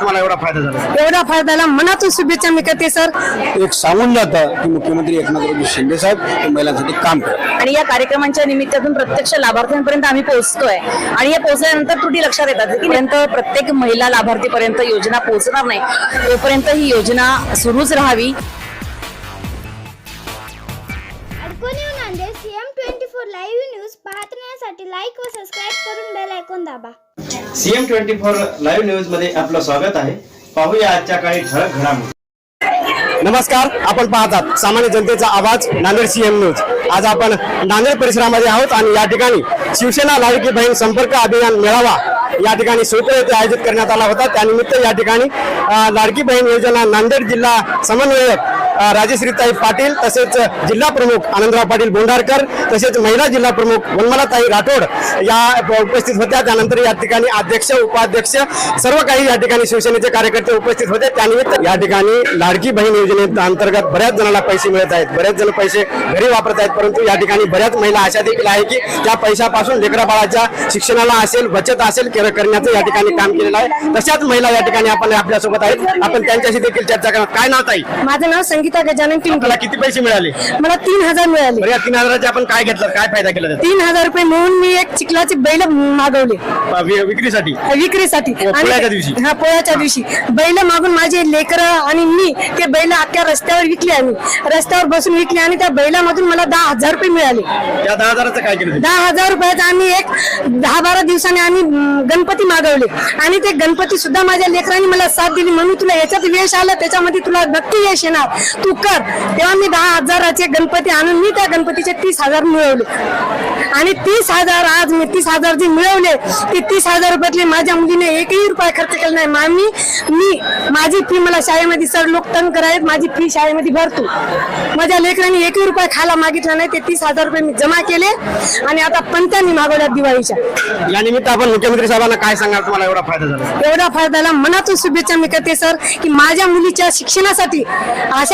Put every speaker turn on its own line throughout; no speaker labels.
तुम्हाला एवढा फायदा झाला
एवढा फायद्याला मनातून शुभेच्छा मी करते सर
एक सांगून जातं की मुख्यमंत्री एकनाथराव शिंदे साहेब महिलांसाठी काम करतात.
आणि या कार्यक्रमांच्या निमित्तातून प्रत्यक्ष लाभार्थ्यांपर्यंत आम्ही पोहोचतोय. आणि हे पोहोचल्यानंतर त्रुटी लक्षात येतात की पर्यंत प्रत्येक महिला लाभार्थीपर्यंत योजना पोहोचणार नाही. तोपर्यंत ही योजना सुरूच राहावी.
CM twenty four live news पाहण्यासाठी लाईक व सबस्क्राईब करून बेल ऐकून दाबा.
सीएम ट्वेंटी फोर लाईव्ह न्यूजमध्ये आपलं स्वागत आहे. पाहूया आजच्या काही ठळक घडामोडी.
नमस्कार आपण पाहतात सामान्य जनतेचा आवाज नांदेड सीएम न्यूज. आज आपण नांदेड परिसरामध्ये आहोत आणि या ठिकाणी शिवसेना लाडकी बहीण संपर्क अभियान मेळावा या ठिकाणी सोपे येथे आयोजित करण्यात आला होता. त्यानिमित्त या ठिकाणी लाडकी बहीण योजना नांदेड जिल्हा समन्वयक राजश्रीताई पाटील तसेच जिल्हा प्रमुख आनंदराव पाटील बोंडारकर तसेच महिला जिल्हा प्रमुख वनमलाताई राठोड या उपस्थित होत्या. त्यानंतर या ठिकाणी अध्यक्ष उपाध्यक्ष सर्व काही या ठिकाणी शिवसेनेचे कार्यकर्ते उपस्थित होते. त्यानिमित्त या ठिकाणी लाडकी बहीण योजने अंतर्गत बऱ्याच जणांना पैसे मिळत आहेत. बरेच जण पैसे घरी वापरत आहेत परंतु या ठिकाणी बऱ्याच महिला अशा देखील आहे की त्या पैशापासून लेकरा बाळाच्या शिक्षणाला असेल बचत असेल केलं करण्याचं या ठिकाणी काम केलेलं आहे. तशाच महिला या ठिकाणी आपण आपल्यासोबत आहेत. आपण त्यांच्याशी देखील चर्चा करणार. काय नाव ताई?
माझं नाव संगीत गजानन
मला
पिंपळे
किती पैसे मिळाले?
मला तीन हजार मिळाले.
बरं या तीन हजाराचे आपण काय घेतलं? काय फायदा केला त्याचा?
तीन हजार रुपये म्हणून मी एक चिखलाची बैल मागवले.
वि- विक्रीसाठी?
विक्रीसाठी.
हो, पोळ्याच्या दिवशी.
हा पोळ्याच्या दिवशी. बैल मागून माझे लेकर आणि मी ते बैल अख्ख्या रस्त्यावर विकले आम्ही. रस्त्यावर बसून विकले आणि त्या बैलामधून मला दहा हजार रुपये मिळाले.
त्या दहा हजाराचं काय केलं?
दहा हजार रुपयाचा आम्ही एक दहा बारा दिवसांनी आम्ही अं, गणपती मागवले. आणि ते गणपती सुद्धा माझ्या लेकरांनी मला साथ दिली. म्हणून तुला याच्यात यश आलं त्याच्यामध्ये तुला नक्की यश येणार. तू कर. तेव्हा मी दहा हजाराचे गणपती आणून मी त्या गणपतीचे तीस हजार मिळवले. आणि तीस हजार आज मी तीस हजार जे मिळवले ते तीस हजार रुपयातले माझ्या मुलीने एकही रुपया खर्च केला नाही. मामी मी माझी फी मला शाळेमध्ये सर लोक तंग करायत माझी फी शाळेमध्ये भरतो. माझ्या लेकरांनी एकही रुपया खायला मागितला नाही ते तीस हजार रुपये मी जमा केले. आणि आता पंत्यांनी मागवल्या दिवाळीच्या.
या निमित्त आपण मुख्यमंत्री साहेबांना काय सांगाल? तुम्हाला एवढा फायदा झाला.
एवढा फायद्याला मनातून शुभेच्छा मी करते सर की माझ्या मुलीच्या शिक्षणासाठी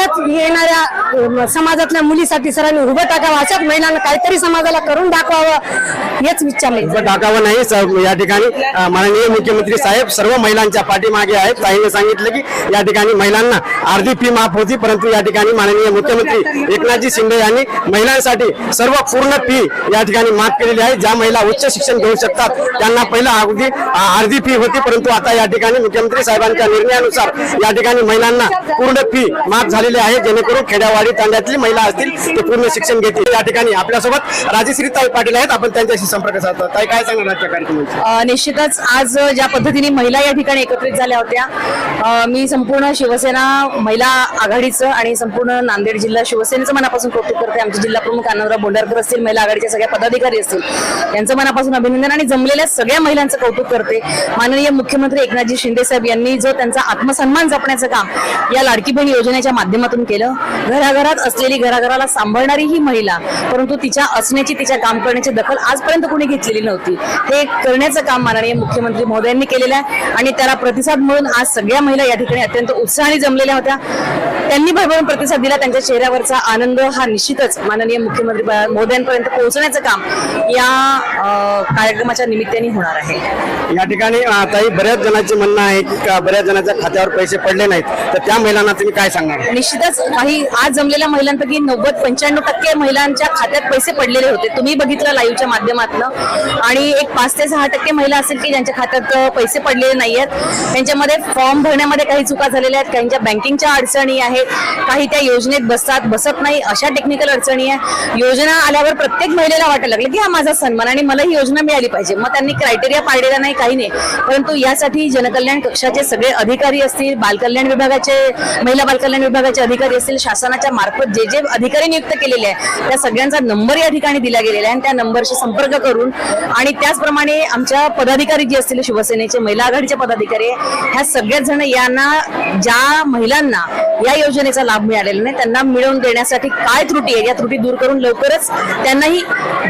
अशाच येणाऱ्या समाजातल्या मुलीसाठी सरांनी उभं टाकावं अशाच महिलांना काहीतरी समाजाला करून दाखवावं हेच विचारलं
उभं टाकावं नाही या ठिकाणी माननीय मुख्यमंत्री साहेब सर्व महिलांच्या पाठीमागे आहेत. ताईने सांगितलं की या ठिकाणी महिलांना अर्धी फी माफ होती परंतु या ठिकाणी माननीय मुख्यमंत्री एकनाथजी शिंदे यांनी महिलांसाठी सर्व पूर्ण फी या ठिकाणी माफ केलेली आहे. ज्या महिला उच्च शिक्षण घेऊ शकतात त्यांना पहिला अगदी अर्धी फी होती परंतु आता या ठिकाणी मुख्यमंत्री साहेबांच्या निर्णयानुसार या ठिकाणी महिलांना पूर्ण फी माफ झालेली आहे जेणेकरून खेड्यावाडी तांड्यातली महिला असतील ते पूर्ण शिक्षण घेतील. या ठिकाणी आपल्यासोबत राजश्रीताई पाटील आहेत. आपण त्यांच्याशी संपर्क साधतो. ताई काय सांगणार आजच्या कार्यक्रमाची
निश्चितच आज ज्या पद्धतीने महिला या ठिकाणी एकत्रित झाल्या होत्या मी संपूर्ण शिवसेना महिला आघाडीचं आणि संपूर्ण नांदेड जिल्हा शिवसेनेचं मनापासून कौतुक करते. आमचे जिल्हा प्रमुख आनंदराव बोंडारकर असतील महिला आघाडीच्या सगळ्या पदाधिकारी असतील यांचं मनापासून अभिनंदन आणि जमलेल्या सगळ्या महिलांचं कौतुक करते. माननीय मुख्यमंत्री एकनाथजी शिंदे साहेब यांनी जो त्यांचा आत्मसन्मान जपण्याचं काम या लाडकी बहीण योजनेच्या माध्यमातून केलं. घराघरात असलेली घराघराला सांभाळणारी ही महिला परंतु तिच्या असण्याची तिच्या काम करण्याची दखल आजपर्यंत कोणी घेतलेली नव्हती. हे करण्याचं काम माननीय मुख्यमंत्री महोदयांनी केलेलं आहे आणि त्याला प्रतिसाद म्हणून आज सगळ्या महिला या ठिकाणी अत्यंत उत्साहाने जमलेल्या होत्या. त्यांनी भरभरून प्रतिसाद दिला त्यांच्या चेहऱ्यावरचा आनंद हा निश्चितच माननीय मुख्यमंत्री महोदयांपर्यंत पोहोचण्याचं काम या कार्यक्रमाच्या निमित्ताने होणार आहे.
या ठिकाणी ताई बऱ्याच जणांचे म्हणणं आहे की बऱ्याच जणांच्या खात्यावर पैसे पडले नाहीत. तर त्या महिलांना तुम्ही काय सांगणार?
निश्चितच काही आज जमलेल्या महिलांपैकी नव्वद पंच्याण्णव टक्के महिलांच्या खात्यात पैसे पडलेले होते. तुम्ही बघितलं लाईव्हच्या माध्यमातून. आणि एक पाच ते सहा टक्के महिला असेल की ज्यांच्या खात्यात पैसे पडलेले नाही आहेत त्यांच्यामध्ये फॉर्म भरण्यामध्ये काही चुका झालेल्या आहेत. काहींच्या बँकिंगच्या अडचणी आहेत. काही त्या योजनेत बसतात बसत नाही. अशा टेक्निकल अडचणी आहे योजना आल्यावर प्रत्येक महिलेला वाटायला लागलं की हा माझा सन्मान आणि मला ही योजना मिळाली पाहिजे. मग त्यांनी क्रायटेरिया पाळलेला नाही काही नाही. परंतु यासाठी जनकल्याण कक्षाचे सगळे अधिकारी असतील बालकल्याण विभागाचे महिला बालकल्याण विभागाचे अधिकारी असतील शासनाच्या मार्फत जे जे अधिकारी नियुक्त केलेले आहे त्या सगळ्यांचा नंबर या ठिकाणी दिला गेलेला आहे आणि त्या नंबरशी संपर्क करून आणि त्याचप्रमाणे आमच्या पदाधिकारी जे असतील शिवसेनेचे महिला आघाडीचे पदाधिकारी ह्या सगळ्याच जण यांना ज्या महिलांना या योजनेचा लाभ मिळालेला नाही त्यांना मिळवून देण्यासाठी काय त्रुटी आहे? या त्रुटी दूर करून लवकरच त्यांनाही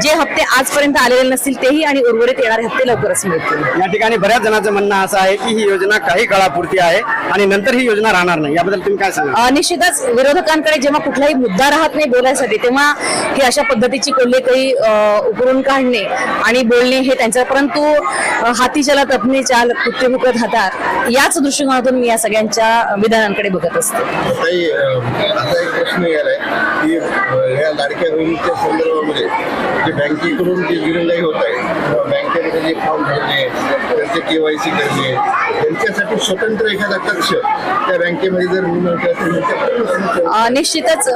जे हप्ते आजपर्यंत आलेले नसतील तेही आणि उर्वरित येणारे हप्ते लवकरच मिळतील.
या ठिकाणी बऱ्याच जणांचं म्हणणं असं आहे की ही योजना काही काळापुरती आहे आणि नंतर ही योजना राहणार नाही. याबद्दल तुम्ही काय सांगा
अ, निश्चितच विरोधकांकडे जेव्हा कुठलाही मुद्दा राहत नाही बोलायसाठी तेव्हा ही अशा पद्धतीची कोल्हे काही उकरून काढणे आणि बोलणे हे त्यांचं परंतु हाती चला तपणे चाल कुत्ते मुकत हातात याच दृष्टिकोनातून मी या सगळ्यांच्या विधानांकडे बघत असते.
ताई एक प्रश्न यायलाय की या लाडक्या बहिणीच्या संदर्भामध्ये जे बँकेकडून जी दिरंगाई होत आहे बँकेमध्ये जे फॉर्म भरणे त्यांचे केवायसी करणे त्यांच्यासाठी स्वतंत्र एखादा कक्ष त्या बँकेमध्ये जर नेमण्यात असेल तर
निश्चितच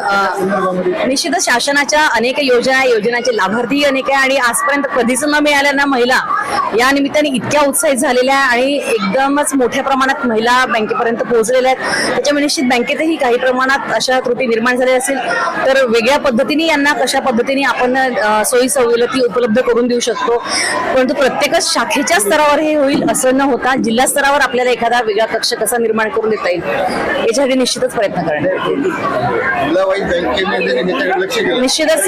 निश्चितच शासनाच्या अनेक योजना आहे, योजनाचे लाभार्थी अनेक आहे आणि आजपर्यंत कधीच न मिळाल्याना महिला या निमित्ताने इतक्या उत्साहित झालेल्या आहे आणि एकदमच मोठ्या प्रमाणात महिला बँकेपर्यंत पोहोचलेल्या आहेत. त्याच्यामुळे निश्चित बँकेतही काही प्रमाणात अशा त्रुटी निर्माण झाल्या असेल तर वेगळ्या पद्धतीने यांना कशा पद्धतीने आपण सोयी सवलती उपलब्ध करून देऊ शकतो? परंतु प्रत्येकच शाखेच्या स्तरावर हे होईल असं न होता जिल्हा स्तरावर आपल्याला एखादा वेगळा कक्ष कसा निर्माण करून देता येईल? याच्यासाठी निश्चितच प्रयत्न
करणार.
निश्चितच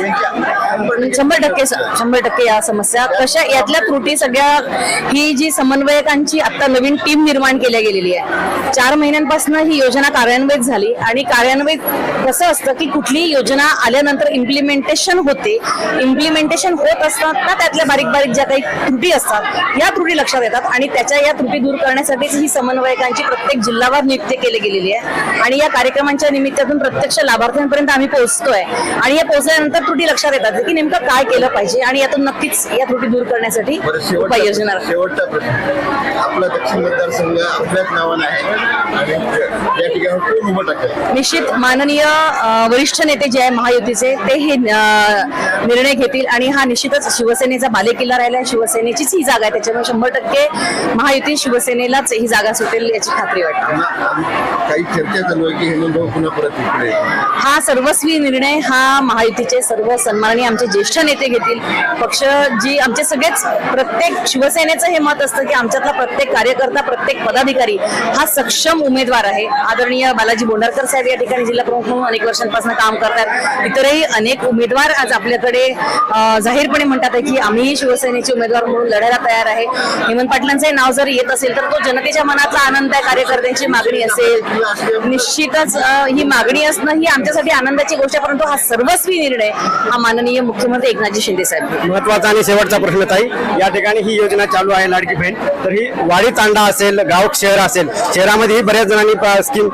शंभर टक्के शंभर टक्के या समस्या कशा यातल्या त्रुटी सगळ्या ही जी समन्वयकांची आता नवीन टीम निर्माण केल्या गेलेली आहे चार महिन्यांपासून ही योजना कार्यान्वित झाली आणि कार्यान्वित कसं असतं की कुठलीही योजना आल्यानंतर इम्प्लिमेंटेशन होते इम्प्लिमेंटेशन होत असताना त्यातल्या बारीक बारीक ज्या काही त्रुटी असतात या त्रुटी लक्षात येतात आणि त्याच्या या त्रुटी दूर करण्यासाठीच ही समन्वयकांची प्रत्येक जिल्हावार नियुक्ती केली गेलेली आहे आणि या कार्यक्रमांच्या निमित्तातून प्रत्यक्ष लाभार्थ्यांपर्यंत आम्ही पोहोचतोय. आणि या पोहोचल्यानंतर त्रुटी लक्षात येतात की नेमकं काय केलं पाहिजे आणि यातून नक्कीच या त्रुटी दूर करण्यासाठी उपाययोजना
शेवटचा प्रश्न. आपला दक्षिण मतदारसंघ आपल्याच नावानं आहे आणि या ठिकाणी कोण उभं टाकेल?
निश्चित माननीय वरिष्ठ नेते जे आहे महायुतीचे ते हे निर्णय घेतील आणि हा निश्चितच शिवसेनेचा बालेकिल्ला राहिला आहे. शिवसेनेचीच ही जागा आहे. त्याच्यामुळे शंभर टक्के महायुती शिवसेनेलाच ही जागा सुटेल याची खात्री वाटते.
काही चर्चा चालू आहे की हेमंत पुन्हा परत इकडे
हा सर्वस्वी निर्णय हा महायुतीचे सर्व सन्माननीय आमचे ज्येष्ठ नेते घेतील. पक्ष जी आमचे सगळेच प्रत्येक शिवसेनेचं हे मत असतं की आमच्यातला प्रत्येक कार्यकर्ता प्रत्येक पदाधिकारी हा सक्षम उमेदवार आहे. आदरणीय बालाजी बोंडारकर साहेब या ठिकाणी जिल्हा प्रमुख म्हणून अनेक वर्षांपासून काम करतात. इतरही अनेक उमेदवार आज आपल्याकडे जाहीरपणे म्हणतात की आम्ही शिवसेनेचे उमेदवार म्हणून लढायला तयार आहे. हेमंत पाटलांचे नाव जर येत असेल तर तो जनतेच्या मनातला आनंद आहे. कार्यकर्त्यांची मागणी असेल. निश्चितच ही मागणी असणं ही आमच्यासाठी आनंदाची गोष्ट आहे परंतु हा सर्वस्वी निर्णय हा माननीय मुख्यमंत्री एकनाथजी शिंदे साहेब.
महत्त्वाचा आणि शेवटचा प्रश्न ताई या ठिकाणी ही योजना चालू आहे लाडकी बहीण. तर ही वाडी तांडा असेल गाव शहर असेल शहरामध्ये बऱ्याच जणांनी स्कीम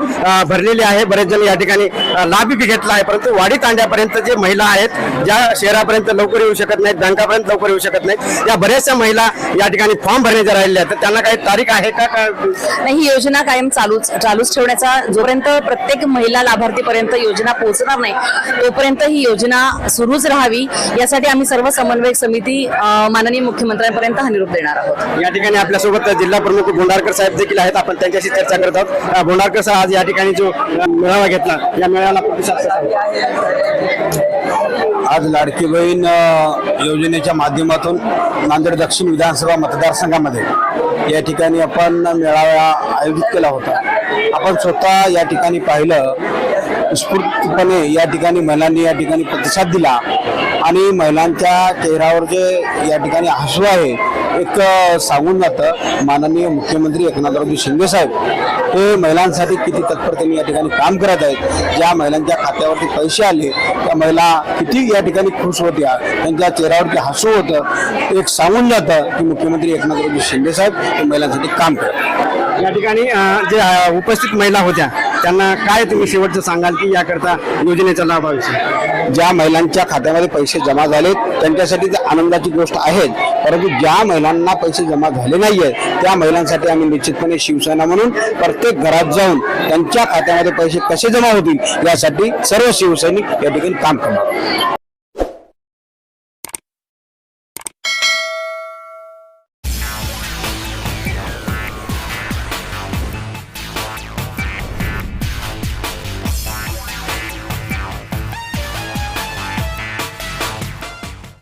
भरलेली आहे. बरेच जण या ठिकाणी लाभ बी घेतला आहे. परंतु वाडी तांड्यापर्यंत जे महिला आहेत ज्या शहरापर्यंत लवकर येऊ शकत नाहीत बँकापर्यंत लवकर येऊ शकत नाहीत या बऱ्याचशा महिला या ठिकाणी फॉर्म भरण्याच्या राहिल्या आहेत. तर त्यांना काही तारीख आहे का? का
नाही ही योजना कायम चालूच चालूच ठेवण्याचा जोपर्यंत प्रत्येक महिला लाभार्थीपर्यंत योजना पोहोचणार नाही तोपर्यंत ही योजना सुरूच राहावी. यासाठी आम्ही सर्व समन्वयक समिती माननीय मुख्यमंत्र्यांपर्यंत हा निरोप देणार आहोत.
या ठिकाणी आपल्यासोबत जिल्हा प्रमुख बोंडारकर साहेब देखील आहेत. आपण त्यांच्याशी चर्चा करत आहोत. अ, बोंडारकर साहेब आज या ठिकाणी जो मेळावा घेतला या मेळाव्याला?
आज लाडकी बहीण योजनेच्या माध्यमातून नांदेड दक्षिण विधानसभा मतदारसंघामध्ये या ठिकाणी आपण मेळावा आयोजित केला होता. आपण स्वतः या ठिकाणी पाहिलं. उत्स्फूर्तपणे या ठिकाणी महिलांनी या ठिकाणी प्रतिसाद दिला आणि महिलांच्या चेहऱ्यावर जे या ठिकाणी हसू आहे एक सांगून जातं माननीय मुख्यमंत्री एकनाथरावजी शिंदे साहेब. हे महिलांसाठी किती तत्परतेने या ठिकाणी काम करत आहेत ज्या महिलांच्या खात्यावरती पैसे आले त्या महिला किती या ठिकाणी खुश होत्या त्यांच्या चेहऱ्यावरती हसू होतं एक सांगून जातं की मुख्यमंत्री एकनाथरावजी शिंदे साहेब हे महिलांसाठी काम करत
या ठिकाणी जे उपस्थित महिला होत्या त्यांना काय तुम्ही शेवटचं सांगाल? की याकरता योजनेचा लाभ व्हायचा
ज्या महिलांच्या खात्यामध्ये पैसे जमा झाले त्यांच्यासाठी ते आनंदाची गोष्ट आहेच परंतु ज्या महिलांना पैसे जमा झाले नाहीये त्या महिलांसाठी आम्ही निश्चितपणे शिवसेना म्हणून प्रत्येक घरात जाऊन त्यांच्या खात्यामध्ये पैसे कसे जमा होतील यासाठी सर्व शिवसैनिक या ठिकाणी काम करणार.